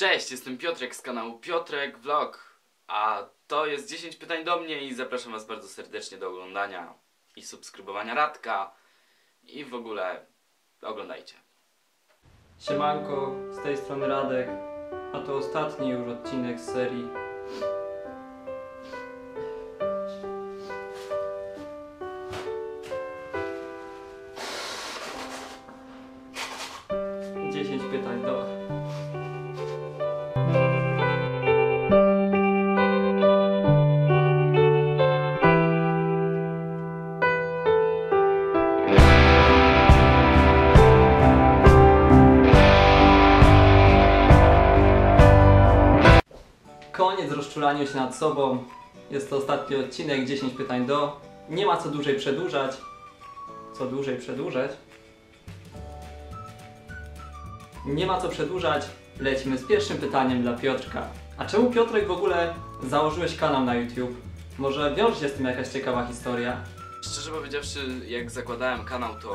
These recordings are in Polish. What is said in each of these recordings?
Cześć, jestem Piotrek z kanału Piotrek Vlog, a to jest 10 pytań do mnie i zapraszam Was bardzo serdecznie do oglądania i subskrybowania Radka i w ogóle oglądajcie. Siemanko, z tej strony Radek, a to ostatni już odcinek z serii. Dziesięć pytań do... Koniec rozczulania się nad sobą. Jest to ostatni odcinek, 10 pytań do. Nie ma co dłużej przedłużać. Co dłużej przedłużać? Nie ma co przedłużać. Lecimy z pierwszym pytaniem dla Piotrka. A czemu Piotrek w ogóle założyłeś kanał na YouTube? Może wiąże się z tym jakaś ciekawa historia? Szczerze powiedziawszy, jak zakładałem kanał, to,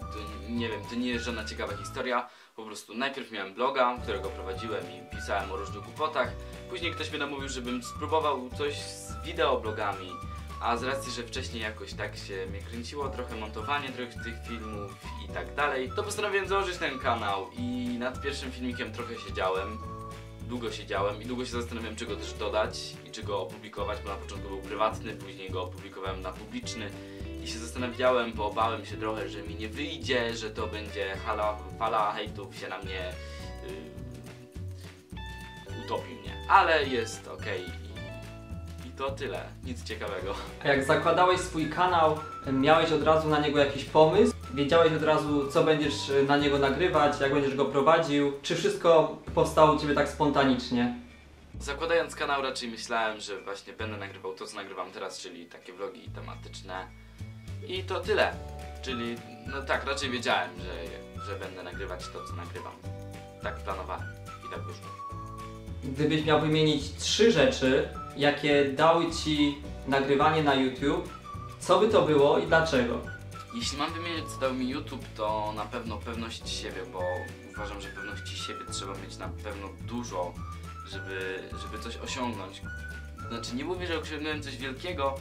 to nie wiem, to nie jest żadna ciekawa historia. Po prostu najpierw miałem bloga, którego prowadziłem i pisałem o różnych głupotach. Później ktoś mnie namówił, żebym spróbował coś z wideoblogami. A z racji, że wcześniej jakoś tak się mnie kręciło, trochę montowanie trochę tych filmów i tak dalej, to postanowiłem założyć ten kanał i nad pierwszym filmikiem trochę siedziałem. Długo siedziałem i długo się zastanawiałem, czego też dodać i czego opublikować, bo na początku był prywatny, później go opublikowałem na publiczny i się zastanawiałem, bo bałem się trochę, że mi nie wyjdzie, że to będzie hala, fala hejtów się na mnie yy, utopi mnie. Ale jest ok i, i to tyle, nic ciekawego. A jak zakładałeś swój kanał, miałeś od razu na niego jakiś pomysł? Wiedziałeś od razu, co będziesz e, na niego nagrywać, jak będziesz go prowadził? Czy wszystko powstało u Ciebie tak spontanicznie? Zakładając kanał raczej myślałem, że właśnie będę nagrywał to co nagrywam teraz, czyli takie vlogi tematyczne i to tyle. Czyli no tak, raczej wiedziałem, że, że będę nagrywać to co nagrywam. Tak planowałem i tak wyszło. Gdybyś miał wymienić trzy rzeczy, jakie dały Ci nagrywanie na YouTube, co by to było i dlaczego? Jeśli mam wymienić co dał mi YouTube, to na pewno pewność siebie, bo uważam, że pewności siebie trzeba mieć na pewno dużo, żeby, żeby coś osiągnąć. Znaczy nie mówię, że osiągnąłem coś wielkiego,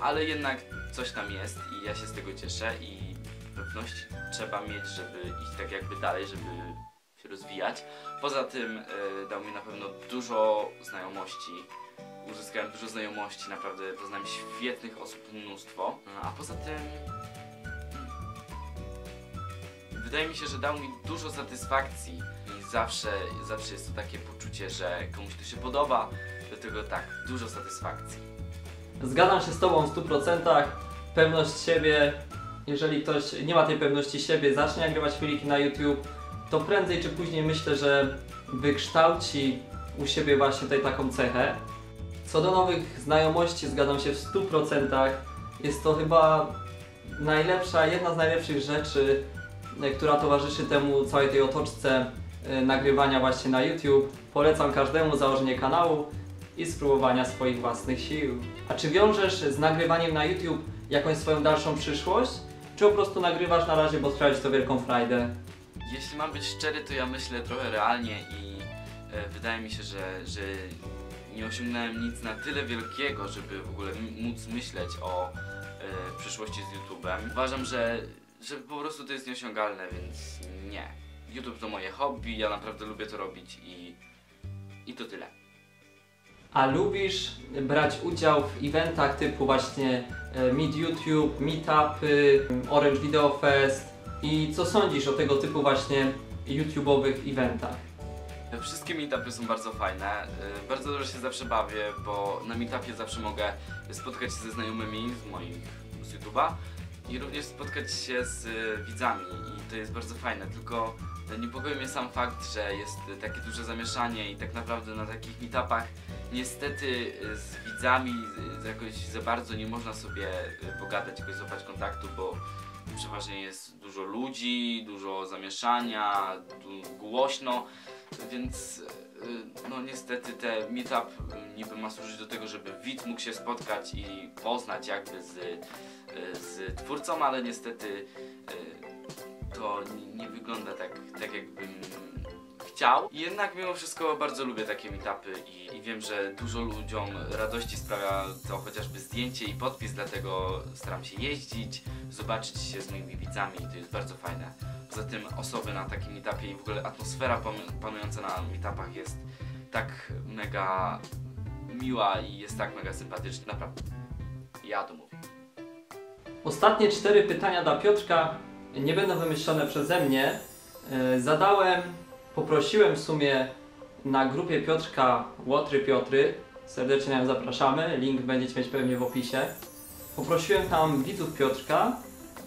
ale jednak coś tam jest i ja się z tego cieszę i pewność trzeba mieć, żeby iść tak jakby dalej, żeby się rozwijać. Poza tym y, dał mi na pewno dużo znajomości. Uzyskałem dużo znajomości, naprawdę poznałem świetnych osób mnóstwo. A poza tym wydaje mi się, że dał mi dużo satysfakcji i zawsze, zawsze jest to takie poczucie, że komuś to się podoba, dlatego tak, dużo satysfakcji. Zgadzam się z Tobą w 100%. Pewność siebie, jeżeli ktoś nie ma tej pewności siebie, zacznie nagrywać filmiki na YouTube, to prędzej czy później myślę, że wykształci u siebie właśnie tutaj taką cechę. Co do nowych znajomości, zgadzam się w 100%. Jest to chyba najlepsza, jedna z najlepszych rzeczy, e, która towarzyszy temu całej tej otoczce e, nagrywania właśnie na YouTube. Polecam każdemu założenie kanału i spróbowania swoich własnych sił. A czy wiążesz z nagrywaniem na YouTube jakąś swoją dalszą przyszłość? Czy po prostu nagrywasz na razie, bo sprawdzić to wielką frajdę? Jeśli mam być szczery, to ja myślę trochę realnie i e, wydaje mi się, że, że nie osiągnąłem nic na tyle wielkiego, żeby w ogóle móc myśleć o e, przyszłości z YouTube'em. Uważam, że, że po prostu to jest nieosiągalne, więc nie. YouTube to moje hobby, ja naprawdę lubię to robić i, i to tyle. A lubisz brać udział w eventach typu właśnie e, Meet YouTube, Meetupy, Orange Video Fest i co sądzisz o tego typu właśnie YouTube'owych eventach? Wszystkie meetupy są bardzo fajne. y, Bardzo dobrze się zawsze bawię, bo na meetupie zawsze mogę spotkać się ze znajomymi z moich z YouTube'a i również spotkać się z y, widzami i to jest bardzo fajne. Tylko niepokoi mnie sam fakt, że jest takie duże zamieszanie i tak naprawdę na takich meetupach niestety y, z widzami jakoś za bardzo nie można sobie y, pogadać, jakoś złapać kontaktu, bo przeważnie jest dużo ludzi, dużo zamieszania, głośno. Więc y, no niestety te meetup niby ma służyć do tego, żeby widz mógł się spotkać i poznać jakby z, z twórcą, ale niestety to nie wygląda chciał. Jednak mimo wszystko bardzo lubię takie meetupy i, i wiem, że dużo ludziom radości sprawia to chociażby zdjęcie i podpis, dlatego staram się jeździć, zobaczyć się z moimi widzami i to jest bardzo fajne. Poza tym osoby na takim meetupie i w ogóle atmosfera panu- panująca na meetupach jest tak mega miła i jest tak mega sympatyczna, naprawdę. Ja to mówię. Ostatnie cztery pytania dla Piotrka nie będą wymyślone przeze mnie. E, Zadałem, poprosiłem w sumie na grupie Piotrka Łotry Piotry. Serdecznie ją zapraszamy, link będziecie mieć pewnie w opisie. Poprosiłem tam widzów Piotrka,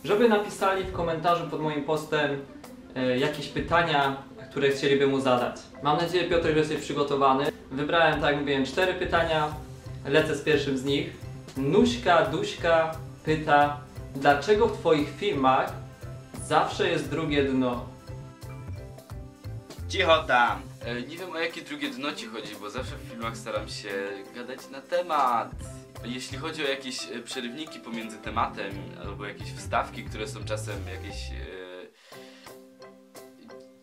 żeby napisali w komentarzu pod moim postem e, jakieś pytania, które chcieliby mu zadać. Mam nadzieję, Piotr, że jesteś przygotowany. Wybrałem, tak jak mówiłem, cztery pytania. Lecę z pierwszym z nich. Nuśka Duśka pyta, dlaczego w Twoich filmach zawsze jest drugie dno? Cicho tam! E, nie wiem o jakie drugie dno ci chodzi, bo zawsze w filmach staram się gadać na temat. Jeśli chodzi o jakieś e, przerywniki pomiędzy tematem, albo jakieś wstawki, które są czasem jakieś e,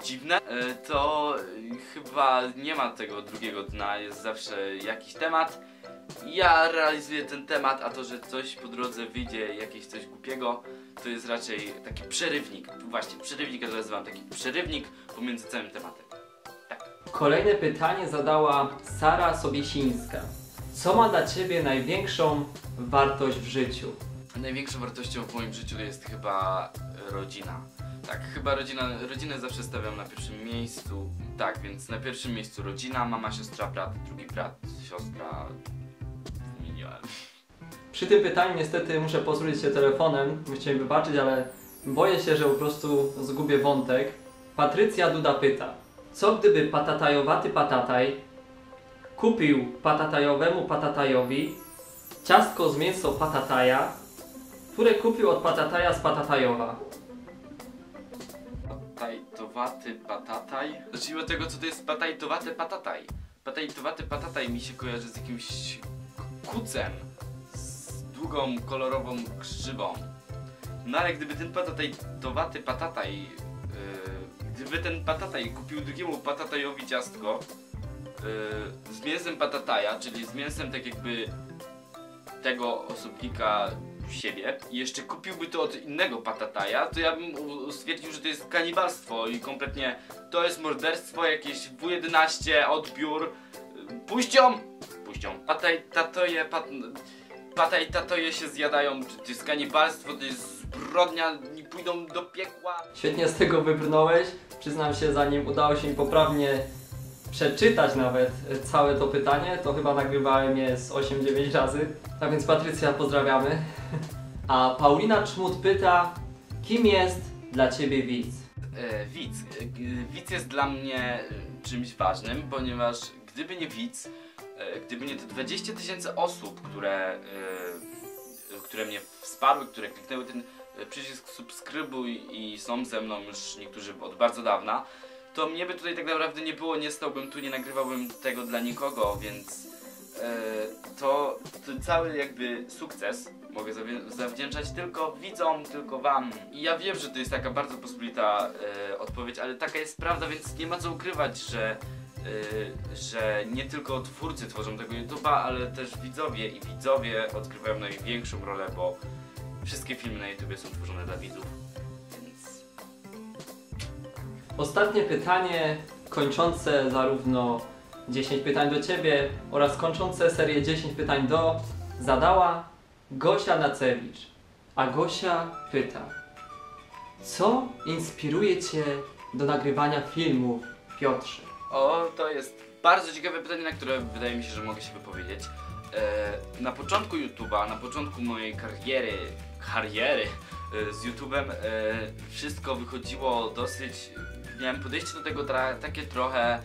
dziwne, e, to chyba nie ma tego drugiego dna, jest zawsze jakiś temat. Ja realizuję ten temat, a to, że coś po drodze wyjdzie, jakieś coś głupiego, to jest raczej taki przerywnik. Właśnie, przerywnik ja to nazywam taki przerywnik pomiędzy całym tematem. Kolejne pytanie zadała Sara Sobiesińska. Co ma dla Ciebie największą wartość w życiu? Największą wartością w moim życiu jest chyba rodzina. Tak, chyba rodzina, rodzinę zawsze stawiam na pierwszym miejscu. Tak, więc na pierwszym miejscu rodzina, mama, siostra, brat, drugi brat, siostra. Przy tym pytaniu niestety muszę pozwolić się telefonem, musicie mi wybaczyć, ale boję się, że po prostu zgubię wątek. Patrycja Duda pyta, co gdyby patatajowaty patataj kupił patatajowemu patatajowi ciastko z mięso patataja, które kupił od patataja z patatajowa? Patajtowaty patataj. Zacznijmy od tego, co to jest patajtowaty patataj. Patajtowaty patataj mi się kojarzy z jakimś kucem. Z długą, kolorową grzywą. No ale gdyby ten patajtowaty patataj... Yy, gdyby ten patataj kupił drugiemu patatajowi ciastko yy, z mięsem patataja, czyli z mięsem tak jakby tego osobnika siebie i jeszcze kupiłby to od innego patataja, to ja bym stwierdził, że to jest kanibalstwo i kompletnie to jest morderstwo, jakieś W11, odbiór. Puścią! Pataj, tatoje, pat, pataj, tatoje się zjadają, to jest kanibalstwo, to jest zbrodnia, nie pójdą do piekła. Świetnie z tego wybrnąłeś. Przyznam się, zanim udało się mi poprawnie przeczytać nawet całe to pytanie, to chyba nagrywałem je z 8-9 razy. Tak więc Patrycja, pozdrawiamy. A Paulina Czmut pyta, kim jest dla Ciebie widz? E, widz. E, widz jest dla mnie e, czymś ważnym, ponieważ gdyby nie widz, gdyby nie te 20 tysięcy osób, które, e, które mnie wsparły, które kliknęły ten e, przycisk subskrybuj i są ze mną już niektórzy od bardzo dawna, to mnie by tutaj tak naprawdę nie było, nie stałbym tu, nie nagrywałbym tego dla nikogo, więc e, to, to cały jakby sukces mogę zawdzięczać tylko widzom, tylko wam. I ja wiem, że to jest taka bardzo pospolita e, odpowiedź, ale taka jest prawda, więc nie ma co ukrywać, że, e, że nie tylko twórcy tworzą tego YouTube'a, ale też widzowie i widzowie odgrywają największą rolę, bo wszystkie filmy na YouTubie są tworzone dla widzów. Więc Ostatnie pytanie, kończące zarówno 10 pytań do Ciebie oraz kończące serię 10 pytań do zadała Gosia Nacewicz. A Gosia pyta, co inspiruje Cię do nagrywania filmów, Piotrze? O, to jest bardzo ciekawe pytanie, na które wydaje mi się, że mogę się wypowiedzieć. E, na początku YouTube'a, na początku mojej kariery, kariery e, z YouTube'em, e, wszystko wychodziło dosyć. Miałem podejście do tego takie trochę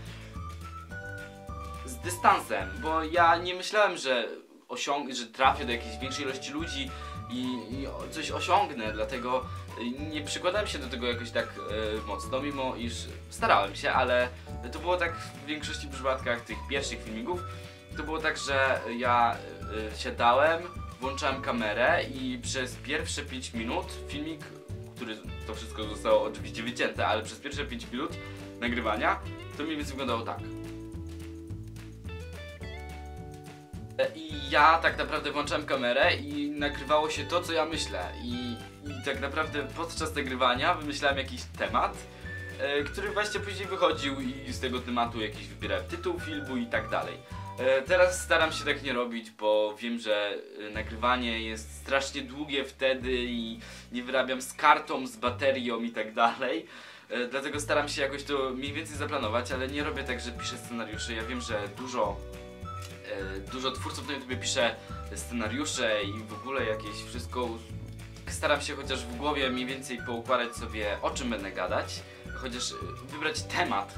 z dystansem, bo ja nie myślałem, że osiąg- że trafię do jakiejś większej ilości ludzi i, i coś osiągnę, dlatego e, nie przykładałem się do tego jakoś tak e, mocno, mimo iż starałem się, ale to było tak w większości przypadkach tych pierwszych filmików. To było tak, że ja y, siadałem, włączałem kamerę i przez pierwsze 5 minut filmik, który to wszystko zostało oczywiście wycięte, ale przez pierwsze 5 minut nagrywania, to mniej więcej wyglądało tak. I ja tak naprawdę włączałem kamerę i nagrywało się to, co ja myślę. I, i tak naprawdę podczas nagrywania wymyślałem jakiś temat, e, który właśnie później wychodził i z tego tematu jakiś wybierałem tytuł filmu i tak dalej. E, Teraz staram się tak nie robić, bo wiem, że e, nagrywanie jest strasznie długie wtedy i nie wyrabiam z kartą, z baterią i tak dalej. E, Dlatego staram się jakoś to mniej więcej zaplanować, ale nie robię tak, że piszę scenariusze. Ja wiem, że dużo, e, dużo twórców na YouTube pisze scenariusze i w ogóle jakieś wszystko. Staram się chociaż w głowie mniej więcej poukładać sobie o czym będę gadać, chociaż e, wybrać temat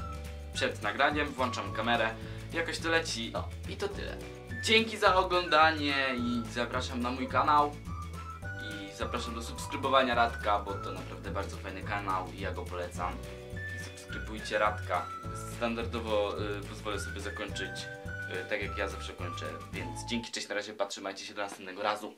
przed nagraniem, włączam kamerę, jakoś to leci. No i to tyle. Dzięki za oglądanie i zapraszam na mój kanał. I zapraszam do subskrybowania Radka, bo to naprawdę bardzo fajny kanał i ja go polecam. Subskrybujcie Radka. Standardowo y, pozwolę sobie zakończyć tak jak ja zawsze kończę. Więc dzięki, cześć, na razie, trzymajcie się do następnego razu.